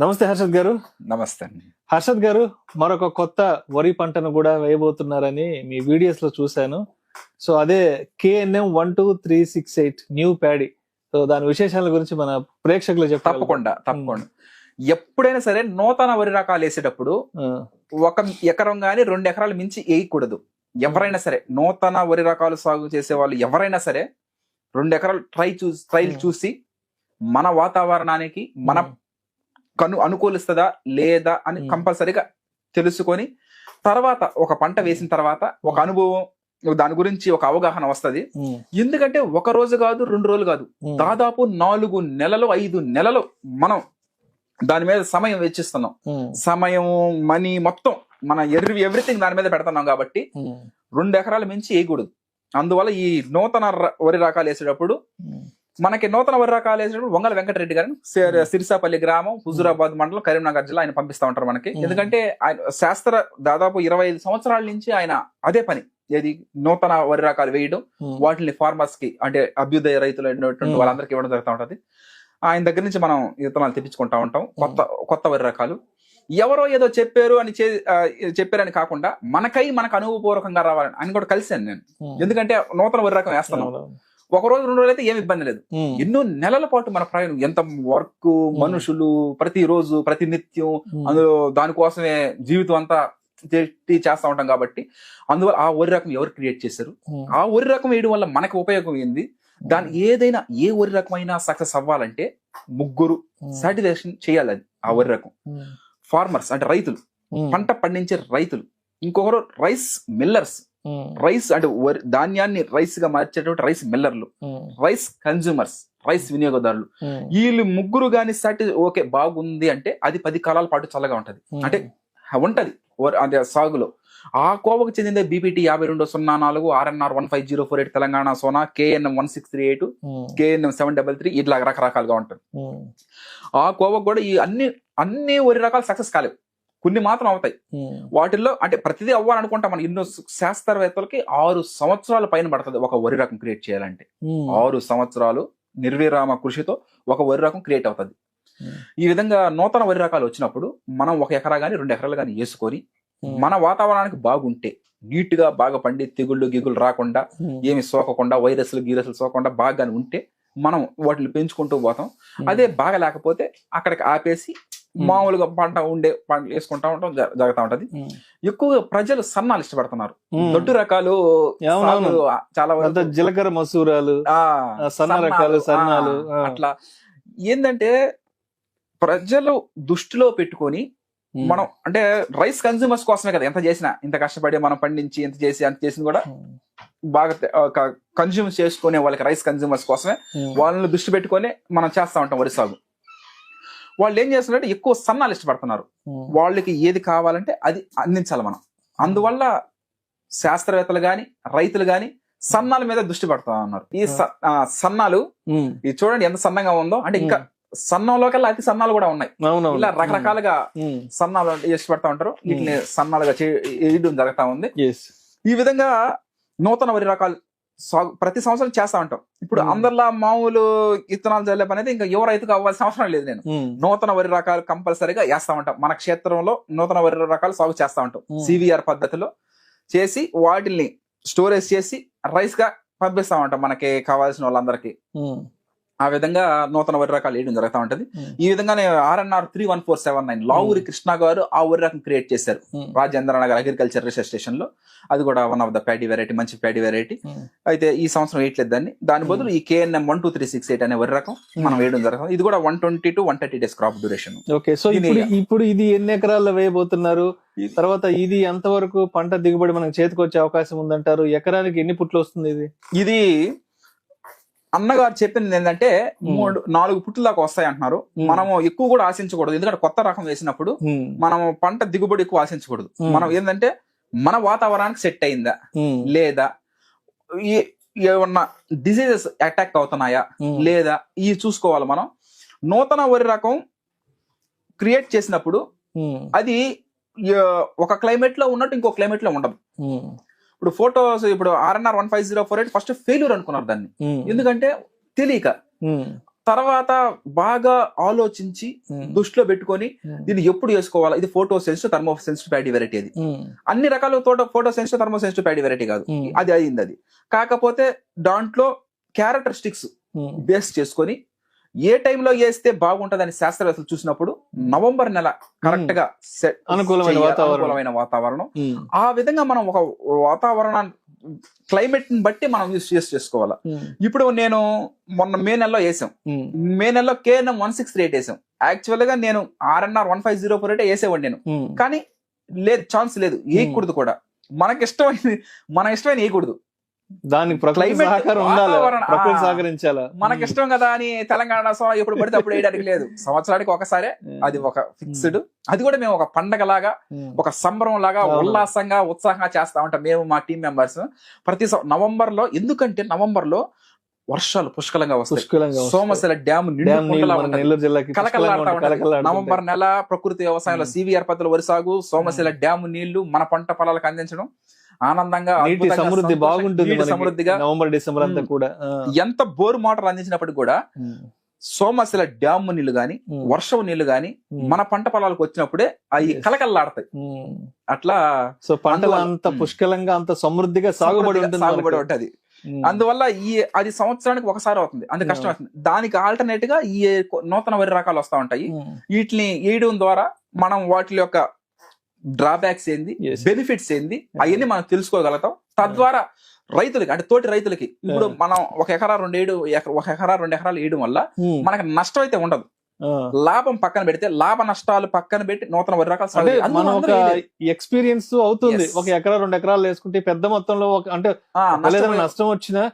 నమస్తే హర్షద్ గారు. నమస్తే అండి. హర్షద్ గారు మరొక కొత్త వరి పంటను కూడా వేయబోతున్నారని మీ వీడియోస్లో చూశాను. సో అదే KNM one two three six eight new paddy so దాని విశేషాల గురించి మన ప్రేక్షకులు చెప్పాలి తప్పకుండా తప్పకుండా. ఎప్పుడైనా సరే నూతన వరి రకాలు వేసేటప్పుడు ఒక ఎకరం గాని రెండు ఎకరాలు మించి వేయకూడదు. ఎవరైనా సరే నూతన వరి రకాలు సాగు చేసే వాళ్ళు ఎవరైనా సరే రెండు ఎకరాలు ట్రై చూసి ట్రైల్. చూసి మన వాతావరణానికి మన కను అనుకూలిస్తుందా లేదా అని. కంపల్సరీగా తెలుసుకొని తర్వాత ఒక పంట వేసిన తర్వాత ఒక అనుభవం దాని గురించి ఒక అవగాహన వస్తది. ఎందుకంటే ఒక రోజు కాదు రెండు రోజులు కాదు. దాదాపు నాలుగు నెలలు ఐదు నెలలు మనం దాని మీద సమయం వెచ్చిస్తున్నాం. సమయం మనీ మొత్తం మన ఎర్రి ఎవ్రీథింగ్ దాని మీద పెడుతున్నాం కాబట్టి రెండు ఎకరాల మించి వేయకూడదు. అందువల్ల ఈ నూతన వరి రకాలు వేసేటప్పుడు మనకి నూతన వరి రకాలు వేసేటప్పుడు వంగల వెంకటరెడ్డి గారిని సిర్- సిరిసాపల్లి గ్రామం హుజురాబాద్ మండలం కరీంనగర్ జిల్లా ఆయన పంపిస్తా ఉంటారు మనకి. ఎందుకంటే ఆయన శాస్త్ర దాదాపు ఇరవై ఐదు సంవత్సరాల నుంచి ఆయన అదే పని. ఏది? నూతన వరి రకాలు వేయడం వాటిని ఫార్మర్స్కి అంటే అభ్యుదయ రైతులు. వాళ్ళందరికీ ఇవ్వడం జరుగుతూ ఉంటది. ఆయన దగ్గర నుంచి మనం విత్తనాలు తెప్పించుకుంటా ఉంటాం. కొత్త కొత్త వరి రకాలు ఎవరో ఏదో చెప్పారు అని చెప్పారని కాకుండా మనకై మనకు అనుభవపూర్వకంగా రావాలని ఆయన కూడా కలిశాను నేను. ఎందుకంటే నూతన వరి రకం వేస్తున్నాం. ఒక రోజు రెండు రోజులు అయితే ఏమి ఇబ్బంది లేదు. ఎన్నో నెలల పాటు మన ప్రయాణం ఎంత వర్క్ మనుషులు ప్రతి రోజు ప్రతి నిత్యం అందులో దానికోసమే జీవితం అంతా చేస్తా ఉంటాం కాబట్టి అందువల్ల ఆ వరి రకం ఎవరు క్రియేట్ చేశారు? ఆ వరి రకం వేయడం వల్ల మనకు ఉపయోగం ఏంది? దాని ఏదైనా ఏ వరి రకమైనా సక్సెస్ అవ్వాలంటే ముగ్గురు సాటిస్ఫాక్షన్ చేయాలి అది ఆ వరి రకం. ఫార్మర్స్ అంటే రైతులు పంట పండించే రైతులు ఇంకొకరు రైస్ మిల్లర్స్ రైస్ అంటే ధాన్యాన్ని రైస్గా మార్చేటువంటి రైస్ మిల్లర్లు. రైస్ కన్జ్యూమర్స్ రైస్ వినియోగదారులు. వీళ్ళు ముగ్గురు గాని సాటి ఓకే బాగుంది అంటే అది పది కాలాల పాటు చల్లగా ఉంటది. అంటే ఉంటది. అంటే సాగులో. ఆ కోవకు చెందిన బీపీటీ యాభై రెండు సున్నా నాలుగు RNR one five zero four eight Telangana Sona KNM one six three eight KNM seven double three ఇట్లా రకరకాలుగా ఉంటుంది. ఆ కోవకు కూడా ఈ అన్ని అన్ని వరి రకాలు సక్సెస్ కాలేవు. కొన్ని మాత్రం అవుతాయి. వాటిల్లో అంటే ప్రతిదీ అవ్వాలనుకుంటా మన. ఎన్నో శాస్త్రవేత్తలకి ఆరు సంవత్సరాల పైన పడుతుంది ఒక వరి రకం క్రియేట్ చేయాలంటే. ఆరు సంవత్సరాలు నిర్విరామ కృషితో ఒక వరి రకం క్రియేట్ అవుతుంది. ఈ విధంగా నూతన వరి రకాలు వచ్చినప్పుడు మనం ఒక ఎకరా గానీ రెండు ఎకరాలు గానీ వేసుకొని మన వాతావరణానికి బాగుంటే నీట్గా బాగా పండి తెగుళ్ళు గిగులు రాకుండా ఏమి సోకకుండా వైరస్లు గీరస్లు సోకకుండా బాగా గాని ఉంటే మనం వాటిని పెంచుకుంటూ పోతాం. అదే బాగా లేకపోతే అక్కడికి ఆపేసి మామూలుగా పంట ఉండే పంట వేసుకుంటా ఉంటాం జరుగుతా ఉంటది. ఎక్కువగా ప్రజలు సన్నాలు ఇష్టపడుతున్నారు. దొడ్డు రకాలు చాలా జీలకర్ర మసూరాలు సన్న రకాలు, సన్నాలు. అట్లా. ఏంటంటే ప్రజలు దృష్టిలో పెట్టుకొని మనం అంటే రైస్ కన్జ్యూమర్స్ కోసమే కదా ఎంత చేసినా ఇంత కష్టపడి మనం పండించి ఎంత చేసి అంత చేసింది కూడా బాగా కన్జ్యూమ్ చేసుకునే వాళ్ళకి రైస్ కన్జ్యూమర్స్ కోసమే వాళ్ళని దృష్టి పెట్టుకొని మనం చేస్తా ఉంటాం వరి సాగు. వాళ్ళు ఏం చేస్తున్నారంటే ఎక్కువ సన్నాలు ఇష్టపడుతున్నారు వాళ్ళకి ఏది కావాలంటే అది అందించాలి మనం అందువల్ల శాస్త్రవేత్తలు గాని రైతులు గాని సన్నాల మీద దృష్టి పెడతా ఉన్నారు ఈ సన్నాలు ఇది చూడండి ఎంత సన్నంగా ఉందో అంటే ఇంకా సన్నంలోకెల్లా అతి సన్నాలు కూడా ఉన్నాయి ఇలా రకరకాలుగా సన్నాలు ఇష్టపడతా ఉంటారు వీటిని సన్నాలుగా చే- వేయడం జరుగుతా ఉంది ఈ విధంగా నూతన వరి రకాలు సాగు ప్రతి సంవత్సరం చేస్తా ఉంటాం. ఇప్పుడు. అందరిలా మామూలు ఇత్తనాలు చల్లే పని అయితే ఇంకా ఎవరు రైతు కావాల్సిన అవసరం లేదు నేను. నూతన వరి రకాలు కంపల్సరీగా వేస్తా ఉంటాం. మన క్షేత్రంలో నూతన వరి రకాలు సాగు చేస్తా ఉంటాం. సివిఆర్ పద్ధతిలో చేసి వాటిల్ని స్టోరేజ్ చేసి రైస్గా పంపిస్తా ఉంటాం మనకి కావాల్సిన వాళ్ళందరికీ. ఆ విధంగా నూతన వరి రకాలు వేయడం జరుగుతూ ఉంటది. ఈ విధంగానే RNR three one four seven nine Lavuri Krishna గారు ఆ వరి రకం క్రియేట్ చేశారు. రాజేంద్ర నగర్ అగ్రికల్చర్ రీసెర్చ్ స్టేషన్లో. అది కూడా one of the paddy variety మంచి ప్యాడీ వెరైటీ అయితే ఈ సంవత్సరం వేయట్లేదు దాన్ని. దాని బదులు ఈ KNM one two three six eight అనే వరి రకం మనం వేయడం జరుగుతుంది. ఇది కూడా one twenty to one thirty days crop duration okay so ఇప్పుడు ఇప్పుడు ఇది ఎన్ని ఎకరాల్లో వేయబోతున్నారు? తర్వాత ఇది ఎంతవరకు పంట దిగుబడి మనకు చేతికి వచ్చే అవకాశం ఉందంటారు? ఎకరానికి ఎన్ని పుట్లు వస్తుంది ఇది? ఇది అన్నగారు చెప్పింది ఏంటంటే. మూడు నాలుగు పుట్ల దాకా వస్తాయి అంటున్నారు. మనము ఎక్కువ కూడా ఆశించకూడదు. ఎందుకంటే కొత్త రకం వేసినప్పుడు మనం పంట దిగుబడి ఎక్కువ ఆశించకూడదు. మనం ఏంటంటే మన వాతావరణానికి సెట్ అయిందా? లేదా? ఏమన్నా డిసీజెస్ అటాక్ అవుతున్నాయా? లేదా? ఇవి చూసుకోవాలి మనం. నూతన వరి రకం క్రియేట్ చేసినప్పుడు అది ఒక క్లైమేట్లో ఉన్నట్టు ఇంకో క్లైమేట్లో ఉండదు. ఇప్పుడు ఫోటోస్ ఇప్పుడు RNR one five zero four eight first failure అనుకున్నారు దాన్ని. ఎందుకంటే తెలియక. తర్వాత బాగా ఆలోచించి దృష్టిలో పెట్టుకొని దీన్ని ఎప్పుడు వేసుకోవాలా ఇది photo sensitive thermo sensitive paddy variety అది అన్ని రకాల photo photo sensitive thermo sensitive paddy variety కాదు అది అయింది అది. కాకపోతే దాంట్లో క్యారెక్టరిస్టిక్స్ బేస్ చేసుకొని ఏ టైంలో వేస్తే బాగుంటదని శాస్త్రవేత్తలు చూసినప్పుడు నవంబర్ నెల కరెక్ట్గా అనుకూలమైన. అనుకూలమైన వాతావరణం. ఆ విధంగా మనం ఒక వాతావరణాన్ని క్లైమేట్ని బట్టి మనం యూస్ చేసుకోవాలి. ఇప్పుడు నేను మొన్న మే నెలలో వేసాం. మే నెలలో KNM one six three eight వేసాం. యాక్చువల్గా నేను RNR one five zero four eight వేసేవాడిని నేను. కానీ లేదు ఛాన్స్ లేదు. వేయకూడదు కూడా. మనకి ఇష్టమైంది మన ఇష్టమైన వేయకూడదు. దానికి ప్రకృతి Climate, సహకారం ఉండాలి. వాతావరణం, ప్రకృతి ఆ. సహకరించాలా? మనకి ఇష్టం కదా అని తెలంగాణ సో ఎప్పుడు పడితే అప్పుడు వేయడానికి లేదు. సంవత్సరానికి ఒకసారే అది ఒక ఫిక్స్డ్ అది కూడా మేము ఒక పండగ లాగా ఒక సంబరం లాగా. ఉల్లాసంగా ఉత్సాహంగా చేస్తా ఉంటాం మేము మా టీం మెంబర్స్ ప్రతి నవంబర్లో ఎందుకంటే నవంబర్లో వర్షాలు పుష్కలంగా వస్తాయి. సోమశిల డ్యామ్. నవంబర్ నెల ప్రకృతి వ్యవసాయంలో ఉమ్. సివిఆర్ పద్ధతుల వరి సాగు సోమశిల డ్యామ్ నీళ్ళు మన పంట పొలాలకు అందించడం. ఆనందంగా సమృద్ధి బాగుంటుంది. సమృద్ధిగా నవంబర్ డిసెంబర్ అంతా. కూడా. ఎంత బోర్ మోటార్ అందించినప్పటికి కూడా. సోమశిల డ్యామ్ నీళ్ళు గాని. వర్షం నీళ్ళు గాని. మన పంట పొలాలకు వచ్చినప్పుడే అవి. కలకల్లాడతాయి. అట్లా సో పంటలు అంత. పుష్కలంగా అంత సమృద్ధిగా సాగుబడి సాగుబడి. ఉంటది. అందువల్ల ఈ అది సంవత్సరానికి ఒకసారి అవుతుంది అంత కష్టం. అవుతుంది దానికి ఆల్టర్నేట్గా ఈ నూతన వరి రకాలు వస్తా ఉంటాయి. వీటిని వేయడం ద్వారా మనం వాటి యొక్క డ్రాబ్యాక్స్ ఏంది. బెనిఫిట్స్ ఏంది అవన్నీ మనం తెలుసుకోగలుగుతాం తద్వారా రైతులకి అంటే తోటి రైతులకి ఇప్పుడు. మనం ఒక ఎకరా రెండు ఏడు ఒక ఎకరా రెండు ఎకరాలు వేయడం వల్ల ఉమ్. మనకి నష్టం అయితే ఉండదు. లాభం పక్కన పెడితే లాభ నష్టాలు పక్కన పెట్టి నూతన వరి రకాలు ఒక. ఎక్స్పీరియన్స్ అవుతుంది. ఒక ఎకరా రెండు ఎకరాలు వేసుకుంటే పెద్ద మొత్తంలో ఒక అంటే నష్టం- వచ్చినా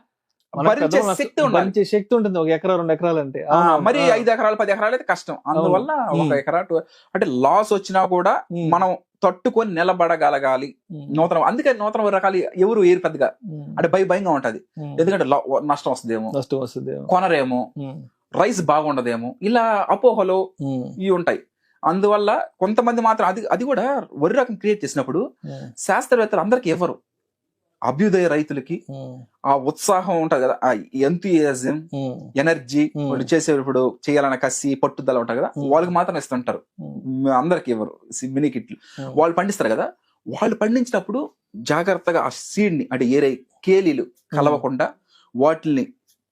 భరించే శక్తి ఉండాలి. శక్తి ఉంటుంది ఒక ఎకరా రెండు ఎకరాలు అంటే. మరి. ఐదు ఎకరాలు పది ఎకరాలు అయితే కష్టం అందువల్ల ఒక ఉమ్. ఎకరా అంటే లాస్ వచ్చినా కూడా ఉమ్. మనం తట్టుకొని నిలబడగలగాలి. నూతన అందుకే నూతన రకాలు ఎవరు ఏరు పెద్దగా. అంటే భయ భయంగా ఉంటది. ఎందుకంటే నష్టం వస్తుందేమో నష్టం వస్తుంది కొనరేమో. రైస్ బాగుండదేమో ఇలా అపోహలు. ఇవి ఉంటాయి అందువల్ల కొంతమంది మాత్రం అది అది కూడా వరి రకం క్రియేట్ చేసినప్పుడు. శాస్త్రవేత్తలు అందరికి ఎవరు అభ్యుదయ రైతులకి. ఆ ఉత్సాహం ఉంటది కదా ఆ. ఎనర్జీ. వాళ్ళు చేసే ఇప్పుడు చేయాలన్న కసి పట్టుదల ఉంటారు కదా. వాళ్ళకి మాత్రం ఇస్తుంటారు. అందరికి ఎవరు మినీ కిట్లు. వాళ్ళు పండిస్తారు కదా వాళ్ళు పండించినప్పుడు జాగ్రత్తగా ఆ సీడ్ని అంటే ఏరే కేలీలు కలవకుండా వాటిని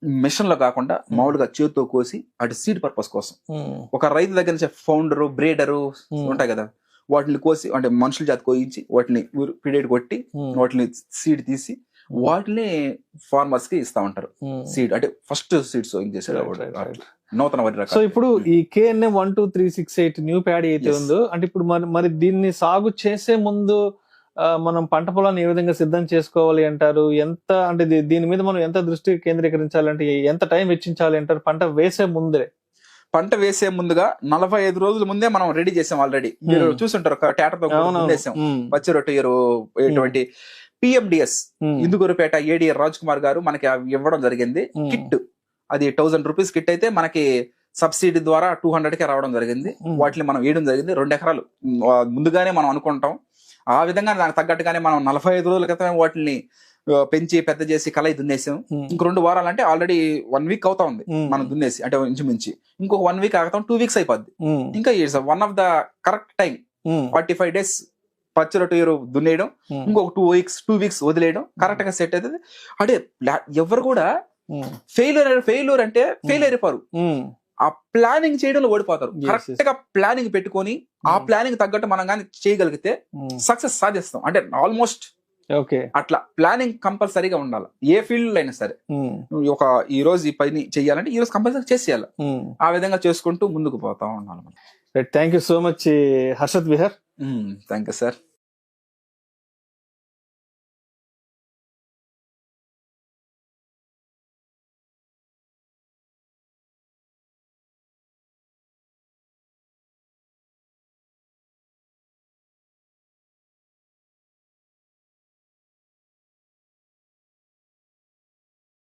మిషన్లో కాకుండా మామూలుగా చేతితో కోసి అటు సీడ్ పర్పస్ కోసం. ఒక రైతు దగ్గర నుంచి ఫౌండరు బ్రేడరు. ఉంటాయి కదా వాటిని కోసి అంటే మనుషుల చేత కోయించి వాటిని పీరియడ్ కొట్టి ఉమ్. వాటిని సీడ్ తీసి వాటిని ఫార్మర్స్కి ఇస్తా ఉంటారు. సీడ్ అంటే ఫస్ట్ సీడ్ సోయింగ్ right. నూతన వరి సో రకాలు ఇప్పుడు ఈ KNM one two three six eight new paddy అయితే. ఉందో అంటే ఇప్పుడు మరి మరి దీన్ని సాగు చేసే ముందు మనం పంట పొలాన్ని ఏ విధంగా సిద్ధం చేసుకోవాలి అంటారు ఎంత అంటే దీని మీద మనం ఎంత దృష్టి కేంద్రీకరించాలంటే ఎంత టైం వెచ్చించాలి అంటారు పంట వేసే ముందే పంట వేసే ముందుగా నలభై ఐదు రోజుల ముందే మనం రెడీ చేసాం ఆల్రెడీ మీరు. చూసుంటారు ఒక టేటర్తో అవునవును. వేసాం ఉమ్. పచ్చి రొట్టె ఎటువంటి పిఎండిఎస్. ఇందుగురుపేట ఏడిఆర్ రాజ్ కుమార్ గారు మనకి ఇవ్వడం జరిగింది. కిట్ అది థౌసండ్ రూపీస్ కిట్ అయితే మనకి సబ్సిడీ ద్వారా టూ హండ్రెడ్ కే రావడం జరిగింది. వాటిని మనం వేయడం జరిగింది రెండు ఎకరాలు ముందుగానే మనం అనుకుంటాం ఆ విధంగా దానికి తగ్గట్టుగానే మనం నలభై ఐదు రోజుల క్రితమే వాటిని పెంచి పెద్ద చేసి కలయి దున్నేసాం. ఇంక రెండు వారాలు అంటే ఆల్రెడీ వన్ వీక్ అవుతా ఉంది. మనం దున్నేసి అంటే ఇంచుమించి ఇంకొక వన్ వీక్ ఆగుతాం టూ వీక్స్ అయిపోద్ది. ఇంకా one of the correct time. Forty five days పచ్చి రొట్టె ఎరువు దున్నేయడం. ఇంకొక టూ వీక్స్ టూ వీక్స్ వదిలేయడం కరెక్ట్గా సెట్ అవుతుంది అంటే ఎవరు కూడా. ఫెయిల్యూర్ ఫెయిల్యూర్ అంటే ఫెయిల్ అయిపోరు. ఆ ప్లానింగ్ చేయడంలో ఓడిపోతారు కరెక్ట్గా ప్లానింగ్ పెట్టుకొని ఆ. ప్లానింగ్ తగ్గట్టు మనం కానీ చేయగలిగితే. సక్సెస్ సాధిస్తాం అంటే ఆల్మోస్ట్ ఓకే. అట్లా ప్లానింగ్ కంపల్సరీగా ఉండాలి. ఏ ఫీల్డ్ అయినా సరే. ఒక ఈ రోజు ఈ పని చేయాలంటే ఈ రోజు కంపల్సరీ చేసేయాలి. ఆ విధంగా చేసుకుంటూ ముందుకు పోతా ఉండాలి thank you so much Harshat Vihar. Thank you sir